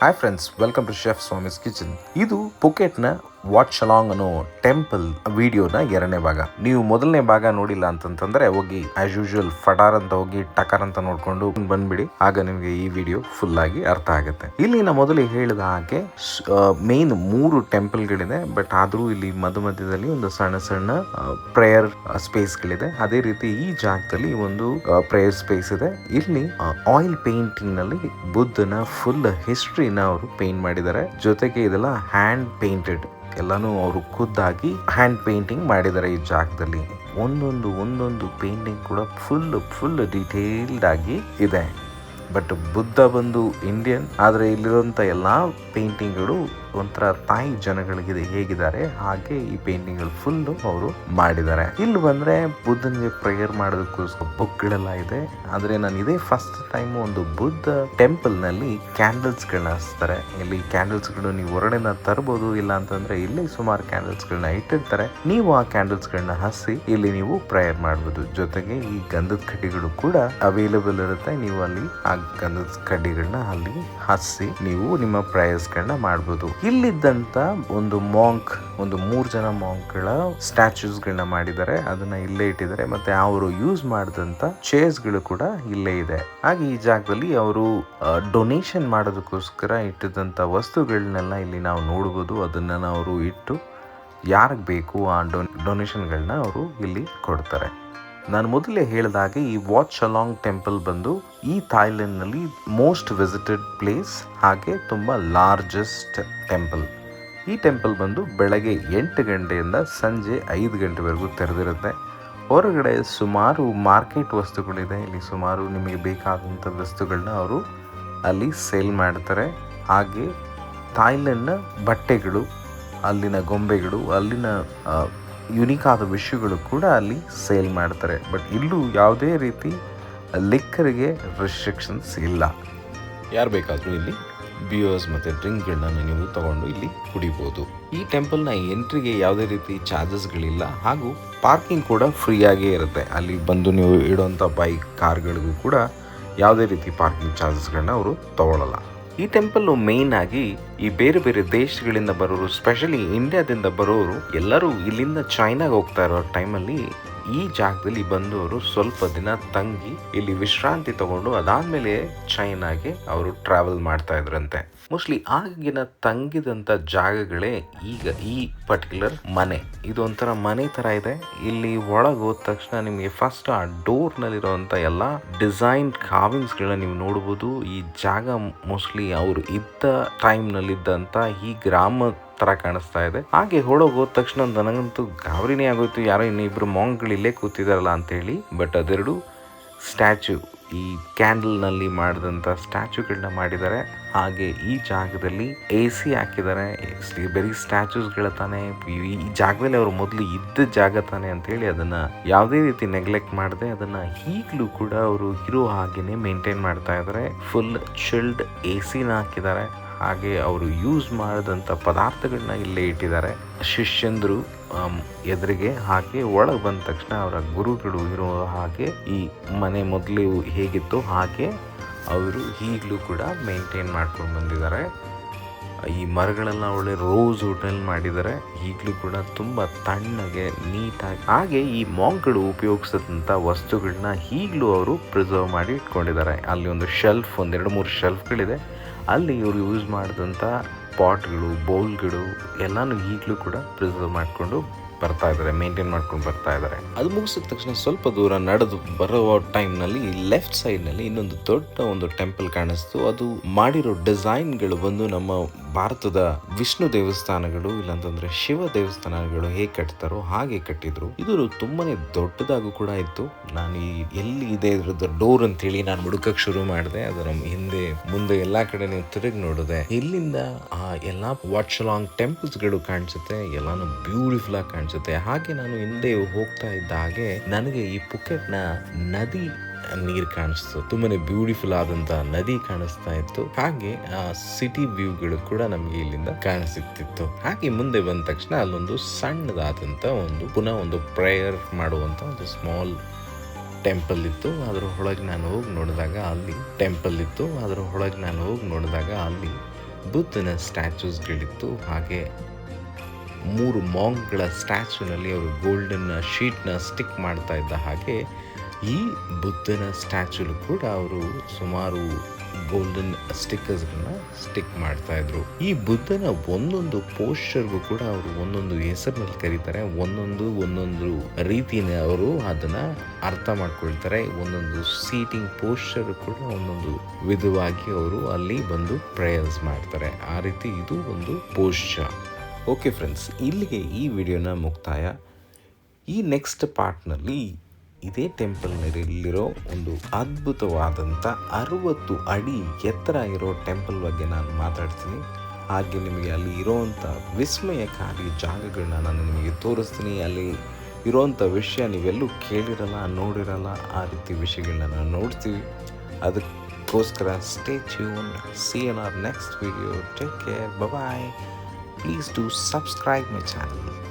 Hi friends welcome to chef Swami's kitchen ಇದು ಪುಕೆಟ್ನ Wat Chalong ಅನ್ನೋ ಟೆಂಪಲ್ ವಿಡಿಯೋನ ಎರಡನೇ ಭಾಗ. ನೀವು ಮೊದಲನೇ ಭಾಗ ನೋಡಿಲ್ಲ ಅಂತಂತಂದ್ರೆ ಹೋಗಿ ಆಸ್ ಯೂಶುವಲ್ ಫಟಾರ್ ಅಂತ ಹೋಗಿ, ಟಕರ್ ಅಂತ ನೋಡ್ಕೊಂಡು ಬಂದ್ಬಿಡಿ. ಆಗ ನಿಮಗೆ ಈ ವಿಡಿಯೋ ಫುಲ್ ಆಗಿ ಅರ್ಥ ಆಗುತ್ತೆ. ಇಲ್ಲಿ ನಾ ಮೊದಲೇ ಹೇಳಿದ ಹಾಗೆ ಮೇನ್ ಮೂರು ಟೆಂಪಲ್ಗಳಿದೆ ಬಟ್ ಆದರೂ ಇಲ್ಲಿ ಮಧ್ಯ ಮಧ್ಯದಲ್ಲಿ ಒಂದು ಸಣ್ಣ ಸಣ್ಣ ಪ್ರೇಯರ್ ಸ್ಪೇಸ್ ಗಳಿದೆ ಅದೇ ರೀತಿ ಈ ಜಾಗದಲ್ಲಿ ಒಂದು ಪ್ರೇಯರ್ ಸ್ಪೇಸ್ ಇದೆ. ಇಲ್ಲಿ ಆಯಿಲ್ ಪೇಂಟಿಂಗ್ನಲ್ಲಿ ಬುದ್ಧನ ಫುಲ್ ಹಿಸ್ಟ್ರಿನ ಅವರು ಪೇಂಟ್ ಮಾಡಿದ್ದಾರೆ. ಜೊತೆಗೆ ಇದೆಲ್ಲ ಹ್ಯಾಂಡ್ ಪೇಂಟೆಡ್ ಎಲ್ಲಾನು ಅವರು ಖುದ್ದಾಗಿ ಹ್ಯಾಂಡ್ ಪೇಂಟಿಂಗ್ ಮಾಡಿದ್ದಾರೆ ಈ ಜಾಗದಲ್ಲಿ. ಒಂದೊಂದು ಒಂದೊಂದು ಪೇಂಟಿಂಗ್ ಕೂಡ ಫುಲ್ ಫುಲ್ ಡೀಟೇಲ್ಡ್ ಆಗಿ ಇದೆ. ಬಟ್ ಬುದ್ಧ ಬಂದು ಇಂಡಿಯನ್ ಆದರೆ ಇಲ್ಲಿರುವಂಥ ಎಲ್ಲ ಪೇಂಟಿಂಗ್ಗಳು ಒಂಥರ ತಾಯಿ ಜನಗಳಿಗೆ ಹೇಗಿದ್ದಾರೆ, ಹಾಗೆ ಈ ಪೇಂಟಿಂಗ್ ಫುಲ್ ಅವರು ಮಾಡಿದ್ದಾರೆ. ಇಲ್ಲಿ ಬಂದ್ರೆ ಬುದ್ಧನಿಗೆ ಪ್ರೇಯರ್ ಮಾಡೋದಕ್ಕೋಸ್ಕರ ಬುಕ್ಗಳೆಲ್ಲ ಇದೆ. ಆದ್ರೆ ನಾನು ಇದೇ ಫಸ್ಟ್ ಟೈಮ್ ಒಂದು ಬುದ್ಧ ಟೆಂಪಲ್ನಲ್ಲಿ ಕ್ಯಾಂಡಲ್ಸ್ ಗಳನ್ನ ಹಚ್ತಾರೆ. ಇಲ್ಲಿ ಕ್ಯಾಂಡಲ್ಸ್ಗಳು ನೀವು ಹೊರಗಡೆನ ತರಬಹುದು ಇಲ್ಲ ಅಂತಂದ್ರೆ ಇಲ್ಲಿ ಸುಮಾರು ಕ್ಯಾಂಡಲ್ಸ್ ಗಳನ್ನ ಇಟ್ಟಿರ್ತಾರೆ. ನೀವು ಆ ಕ್ಯಾಂಡಲ್ಸ್ ಗಳನ್ನ ಹಸಿ ಇಲ್ಲಿ ನೀವು ಪ್ರೇಯರ್ ಮಾಡಬಹುದು ಜೊತೆಗೆ ಈ ಗಂಧದ ಕಡ್ಡಿಗಳು ಕೂಡ ಅವೈಲೇಬಲ್ ಇರುತ್ತೆ. ನೀವು ಅಲ್ಲಿ ಆ ಗಂಧದ ಕಡ್ಡಿಗಳನ್ನ ಅಲ್ಲಿ ಹಸಿ ನೀವು ನಿಮ್ಮ ಪ್ರೇಯರ್ಸ್ ಗಳನ್ನ ಮಾಡಬಹುದು ಇಲ್ಲಿದ್ದಂತ ಒಂದು ಮಾಂಕ್ ಒಂದು ಮೂರು ಜನ ಮಾಂಕ್ಗಳ ಸ್ಟ್ಯಾಚ್ಯೂಸ್ ಗಳನ್ನ ಮಾಡಿದ್ದಾರೆ. ಅದನ್ನ ಇಲ್ಲೇ ಇಟ್ಟಿದ್ದಾರೆ. ಮತ್ತೆ ಅವರು ಯೂಸ್ ಮಾಡಿದಂತ ಚೇರ್ಸ್ಗಳು ಕೂಡ ಇಲ್ಲೇ ಇದೆ. ಹಾಗೆ ಈ ಜಾಗದಲ್ಲಿ ಅವರು ಡೊನೇಷನ್ ಮಾಡೋದಕ್ಕೋಸ್ಕರ ಇಟ್ಟಿದಂತ ವಸ್ತುಗಳನ್ನೆಲ್ಲ ಇಲ್ಲಿ ನಾವು ನೋಡಬಹುದು ಅದನ್ನ ಅವರು ಇಟ್ಟು, ಯಾರಿಗೆ ಬೇಕು ಆ ಡೊನ್ ಡೊನೇಷನ್ಗಳನ್ನ ಅವರು ಇಲ್ಲಿ ಕೊಡ್ತಾರೆ. ನಾನು ಮೊದಲೇ ಹೇಳಿದ ಹಾಗೆ ಈ ವಾಚ್ ಅಲಾಂಗ್ ಟೆಂಪಲ್ ಬಂದು ಈ ಥಾಯ್ಲೆಂಡ್ನಲ್ಲಿ ಮೋಸ್ಟ್ ವಿಸಿಟೆಡ್ ಪ್ಲೇಸ್ ಹಾಗೆ ತುಂಬ ಲಾರ್ಜೆಸ್ಟ್ ಟೆಂಪಲ್ ಈ ಟೆಂಪಲ್ ಬಂದು ಬೆಳಗ್ಗೆ ಎಂಟು ಗಂಟೆಯಿಂದ ಸಂಜೆ ಐದು ಗಂಟೆವರೆಗೂ ತೆರೆದಿರುತ್ತೆ. ಹೊರಗಡೆ ಸುಮಾರು ಮಾರ್ಕೆಟ್ ವಸ್ತುಗಳಿದೆ. ಇಲ್ಲಿ ಸುಮಾರು ನಿಮಗೆ ಬೇಕಾದಂಥ ವಸ್ತುಗಳನ್ನ ಅವರು ಅಲ್ಲಿ ಸೇಲ್ ಮಾಡ್ತಾರೆ. ಹಾಗೆ ಥಾಯ್ಲೆಂಡ್ನ ಬಟ್ಟೆಗಳು, ಅಲ್ಲಿನ ಗೊಂಬೆಗಳು, ಅಲ್ಲಿನ ಯುನಿಕ್ ಆದ ವಿಷಯಗಳು ಕೂಡ ಅಲ್ಲಿ ಸೇಲ್ ಮಾಡ್ತಾರೆ. ಬಟ್ ಇಲ್ಲೂ ಯಾವುದೇ ರೀತಿ ಲಿಕ್ಕರಿಗೆ ರೆಸ್ಟ್ರಿಕ್ಷನ್ಸ್ ಇಲ್ಲ. ಯಾರು ಬೇಕಾದರೂ ಇಲ್ಲಿ ಬಿಯರ್ಸ್ ಮತ್ತು ಡ್ರಿಂಕ್ಗಳನ್ನ ನೀವು ತಗೊಂಡು ಇಲ್ಲಿ ಕುಡಿಬೋದು. ಈ ಟೆಂಪಲ್ನ ಎಂಟ್ರಿಗೆ ಯಾವುದೇ ರೀತಿ ಚಾರ್ಜಸ್ಗಳಿಲ್ಲ ಹಾಗೂ ಪಾರ್ಕಿಂಗ್ ಕೂಡ ಫ್ರೀಯಾಗೇ ಇರುತ್ತೆ. ಅಲ್ಲಿ ಬಂದು ನೀವು ಇಡುವಂಥ ಬೈಕ್ ಕಾರ್ಗಳಿಗೂ ಕೂಡ ಯಾವುದೇ ರೀತಿ ಪಾರ್ಕಿಂಗ್ ಚಾರ್ಜಸ್ಗಳನ್ನ ಅವರು ತಗೊಳ್ಳಲ್ಲ ಈ ಟೆಂಪಲ್ ಮೇನ್ ಆಗಿ ಈ ಬೇರೆ ಬೇರೆ ದೇಶಗಳಿಂದ ಬರೋರು ಸ್ಪೆಷಲಿ ಇಂಡಿಯಾದಿಂದ ಬರೋರು ಎಲ್ಲರೂ ಇಲ್ಲಿಂದ ಚೈನಾಗೆ ಹೋಗ್ತಾ ಇರೋ ಟೈಮಲ್ಲಿ ಈ ಜಾಗದಲ್ಲಿ ಬಂದವರು ಸ್ವಲ್ಪ ದಿನ ತಂಗಿ, ಇಲ್ಲಿ ವಿಶ್ರಾಂತಿ ತಗೊಂಡು ಅದಾದ್ಮೇಲೆ ಚೈನಾಗೆ ಅವರು ಟ್ರಾವೆಲ್ ಮಾಡ್ತಾ ಇದ್ರಂತೆ. ಮೋಸ್ಟ್ಲಿ ಆಗಿನ ತಂಗಿದಂತ ಜಾಗಗಳೇ ಈಗ ಈ ಪರ್ಟಿಕ್ಯುಲರ್ ಮನೆ. ಇದು ಒಂಥರ ಮನೆ ತರ ಇದೆ. ಇಲ್ಲಿ ಒಳಗೆ ಹೋದ ತಕ್ಷಣ ನಿಮಗೆ ಫಸ್ಟ್ ಆ ಡೋರ್ ನಲ್ಲಿರುವಂತ ಎಲ್ಲಾ ಡಿಸೈನ್ ಕಾವಿಂಗ್ಸ್ ಗಳನ್ನ ನೀವು ನೋಡಬಹುದು ಈ ಜಾಗ ಮೋಸ್ಟ್ಲಿ ಅವರು ಇದ್ದ ಟೈಮ್ ನಲ್ಲಿದ್ದಂತ ಈ ಗ್ರಾಮ ತರ ಕಾಣಿಸ್ತಾ ಇದೆ. ಹಾಗೆ ಹೊಳಗ್ ಹೋದ ತಕ್ಷಣ ನನಗಂತೂ ಗಾಬರಿನೇ ಆಗೋಯ್ತು. ಯಾರೋ ಇನ್ನಿಬ್ರು ಮಾಂಗ್ಗಳು ಇಲ್ಲೇ ಕೂತಿದಾರಲ್ಲ ಅಂತ ಹೇಳಿ ಬಟ್ ಅದೆರಡು ಸ್ಟ್ಯಾಚು ಈ ಕ್ಯಾಂಡಲ್ನಲ್ಲಿ ಮಾಡಿದಂತ ಸ್ಟ್ಯಾಚುಗಳನ್ನ ಮಾಡಿದ್ದಾರೆ. ಹಾಗೆ ಈ ಜಾಗದಲ್ಲಿ ಎ ಸಿ ಹಾಕಿದ್ದಾರೆ. ಬರೀ ಸ್ಟ್ಯಾಚುಸ್ಗಳ ತಾನೆ. ಈ ಜಾಗದಲ್ಲಿ ಅವರು ಮೊದಲು ಇದ್ದ ಜಾಗ ತಾನೆ ಅಂತ ಹೇಳಿ ಅದನ್ನ ಯಾವುದೇ ರೀತಿ ನೆಗ್ಲೆಕ್ಟ್ ಮಾಡದೆ ಅದನ್ನ ಈಗಲೂ ಕೂಡ ಅವರು ಇರೋ ಹಾಗೇನೆ ಮೇಂಟೈನ್ ಮಾಡ್ತಾ ಇದ್ದಾರೆ. ಫುಲ್ ಚಿಲ್ಡ್ ಎ ಸಿನ ಹಾಕಿದ್ದಾರೆ. ಹಾಗೆ ಅವರು ಯೂಸ್ ಮಾಡಿದಂಥ ಪದಾರ್ಥಗಳನ್ನ ಇಲ್ಲೇ ಇಟ್ಟಿದ್ದಾರೆ. ಶಿಷ್ಯಂದರು ಎದುರಿಗೆ ಹಾಗೆ ಒಳಗೆ ಬಂದ ತಕ್ಷಣ ಅವರ ಗುರುಗಳು ಇರೋ ಹಾಗೆ ಈ ಮನೆ ಮೊದಲು ಹೇಗಿತ್ತು ಹಾಗೆ ಅವರು ಈಗಲೂ ಕೂಡ ಮೇಂಟೈನ್ ಮಾಡ್ಕೊಂಡು ಬಂದಿದ್ದಾರೆ. ಈ ಮರಗಳೆಲ್ಲ ಒಳ್ಳೆ ರೋಸ್ ಹೋಟೆಲ್ ಮಾಡಿದ್ದಾರೆ. ಈಗಲೂ ಕೂಡ ತುಂಬ ತಣ್ಣಗೆ, ನೀಟಾಗಿ, ಹಾಗೆ ಈ ಮಾಂಕ್ಗಳು ಉಪಯೋಗಿಸಿದಂಥ ವಸ್ತುಗಳನ್ನ ಈಗಲೂ ಅವರು ಪ್ರಿಸರ್ವ್ ಮಾಡಿ ಇಟ್ಕೊಂಡಿದ್ದಾರೆ. ಅಲ್ಲಿ ಒಂದು ಶೆಲ್ಫ್ ಒಂದೆರಡು ಮೂರು ಶೆಲ್ಫ್ಗಳಿದೆ ಅಲ್ಲಿ ಇವರು ಯೂಸ್ ಮಾಡಿದಂಥ ಪಾಟ್ಗಳು ಬೌಲ್ಗಳು ಎಲ್ಲನೂ ಈಗಲೂ ಕೂಡ ಪ್ರಿಸರ್ವ್ ಮಾಡಿಕೊಂಡು ಬರ್ತಾ ಇದ್ದಾರೆ ಮೇಂಟೈನ್ ಮಾಡ್ಕೊಂಡು ಬರ್ತಾ ಇದ್ದಾರೆ ಅದು ಮುಗಿಸಿದ ತಕ್ಷಣ ಸ್ವಲ್ಪ ದೂರ ನಡೆದು ಬರುವ ಟೈಮ್ನಲ್ಲಿ ಲೆಫ್ಟ್ ಸೈಡ್ನಲ್ಲಿ ಇನ್ನೊಂದು ದೊಡ್ಡ ಒಂದು ಟೆಂಪಲ್ ಕಾಣಿಸ್ತು. ಅದು ಮಾಡಿರೋ ಡಿಸೈನ್ಗಳು ಬಂದು ನಮ್ಮ ಭಾರತದ ವಿಷ್ಣು ದೇವಸ್ಥಾನಗಳು, ಇಲ್ಲಂತಂದ್ರೆ ಶಿವ ದೇವಸ್ಥಾನಗಳು ಹೇಗೆ ಕಟ್ತಾರೋ ಹಾಗೆ ಕಟ್ಟಿದ್ರು. ಇದು ತುಂಬಾನೇ ದೊಡ್ಡದಾಗೂ ಕೂಡ ಇತ್ತು. ನಾನು ಈ ಎಲ್ಲಿ ಇದೆ ಇದ್ರದ್ದು ಡೋರ್ ಅಂತ ಹೇಳಿ ನಾನು ಹುಡುಕಕ್ ಶುರು ಮಾಡಿದೆ. ಅದು ನಮ್ಮ ಹಿಂದೆ, ಮುಂದೆ ಎಲ್ಲಾ ಕಡೆ ನೀವು ತಿರುಗಿ ನೋಡಿದೆ. ಇಲ್ಲಿಂದ ಆ ಎಲ್ಲಾ ವಾಟ್ಸ್ ಲಾಂಗ್ ಟೆಂಪಲ್ಸ್ಗಳು ಕಾಣಿಸುತ್ತೆ, ಎಲ್ಲಾನು ಬ್ಯೂಟಿಫುಲ್ ಆಗಿ ಕಾಣಿಸುತ್ತೆ. ಹಾಗೆ ನಾನು ಹಿಂದೆ ಹೋಗ್ತಾ ಇದ್ದ ಹಾಗೆ ನನಗೆ ಈ ಪುಕೆಟ್ನ ನದಿ ನೀರ್ ಕಾಣಿಸ್ತು. ತುಂಬಾನೇ ಬ್ಯೂಟಿಫುಲ್ ಆದಂತ ನದಿ ಕಾಣಿಸ್ತಾ ಇತ್ತು. ಹಾಗೆ, ಆ ಸಿಟಿ ವ್ಯೂಗಳು ಕೂಡ ನಮಗೆ ಇಲ್ಲಿಂದ ಕಾಣಿಸುತ್ತಿತ್ತು ಹಾಗೆ ಮುಂದೆ ಬಂದ ತಕ್ಷಣ ಅಲ್ಲೊಂದು ಸಣ್ಣದಾದಂತ ಒಂದು, ಪುನಃ ಒಂದು ಪ್ರೇಯರ್ ಮಾಡುವಂತ ಒಂದು ಸ್ಮಾಲ್ ಟೆಂಪಲ್ ಇತ್ತು. ಅದರ ಒಳಗೆ ನಾನು ಹೋಗಿ ನೋಡಿದಾಗ ಅಲ್ಲಿ ಟೆಂಪಲ್ ಇತ್ತು. ಅದರ ಒಳಗೆ ನಾನು ಹೋಗಿ ನೋಡಿದಾಗ ಅಲ್ಲಿ ಬುದ್ಧನ ಸ್ಟ್ಯಾಚ್ಯೂಸ್ಗಳಿತ್ತು ಹಾಗೆ ಮೂರು ಮಾಂಗ್ಗಳ ಸ್ಟ್ಯಾಚ್ಯೂನಲ್ಲಿ ಅವರು ಗೋಲ್ಡನ್ ಶೀಟ್ನ ಸ್ಟಿಕ್ ಮಾಡ್ತಾ ಇದ್ದ ಹಾಗೆ ಈ ಬುದ್ಧನ ಸ್ಟ್ಯಾಚ್ಯೂಲು ಕೂಡ ಅವರು ಸುಮಾರು ಗೋಲ್ಡನ್ ಸ್ಟಿಕ್ಕರ್ಸ್ಗಳನ್ನ ಸ್ಟಿಕ್ ಮಾಡ್ತಾ ಇದ್ರು. ಈ ಬುದ್ಧನ ಒಂದೊಂದು ಪೋಸ್ಟರ್ಗೂ ಕೂಡ ಅವರು ಒಂದೊಂದು ಹೆಸರಿನಲ್ಲಿ ಕರೀತಾರೆ. ಒಂದೊಂದು ಒಂದೊಂದು ರೀತಿನ ಅವರು ಅದನ್ನ ಅರ್ಥ ಮಾಡ್ಕೊಳ್ತಾರೆ. ಒಂದೊಂದು ಸೀಟಿಂಗ್ ಪೋಸ್ಟರ್ ಕೂಡ ಒಂದೊಂದು ವಿಧವಾಗಿ ಅವರು ಅಲ್ಲಿ ಬಂದು ಪ್ರೇಯರ್ಸ್ ಮಾಡ್ತಾರೆ. ಆ ರೀತಿ ಇದು ಒಂದು ಪೋಸ್ಚರ್ ಓಕೆ ಫ್ರೆಂಡ್ಸ್ ಇಲ್ಲಿಗೆ ಈ ವಿಡಿಯೋನ ಮುಕ್ತಾಯ. ಈ ನೆಕ್ಸ್ಟ್ ಪಾರ್ಟ್ನಲ್ಲಿ ಇದೇ ಟೆಂಪಲ್ನಲ್ಲಿರೋ ಒಂದು ಅದ್ಭುತವಾದಂಥ ಅರುವತ್ತು ಅಡಿ ಎತ್ತರ ಇರೋ ಟೆಂಪಲ್ ಬಗ್ಗೆ ನಾನು ಮಾತಾಡ್ತೀನಿ. ಹಾಗೆ ನಿಮಗೆ ಅಲ್ಲಿ ಇರೋವಂಥ ವಿಸ್ಮಯಕಾರಿ ಜಾಗಗಳನ್ನ ನಾನು ನಿಮಗೆ ತೋರಿಸ್ತೀನಿ. ಅಲ್ಲಿ ಇರೋವಂಥ ವಿಷಯ ನೀವೆಲ್ಲೂ ಕೇಳಿರಲ್ಲ, ನೋಡಿರಲ್ಲ, ಆ ರೀತಿ ವಿಷಯಗಳನ್ನ ನಾನು ನೋಡ್ತೀವಿ. ಅದಕ್ಕೋಸ್ಕರ stay tune C N R next video take care bye please do subscribe my channel.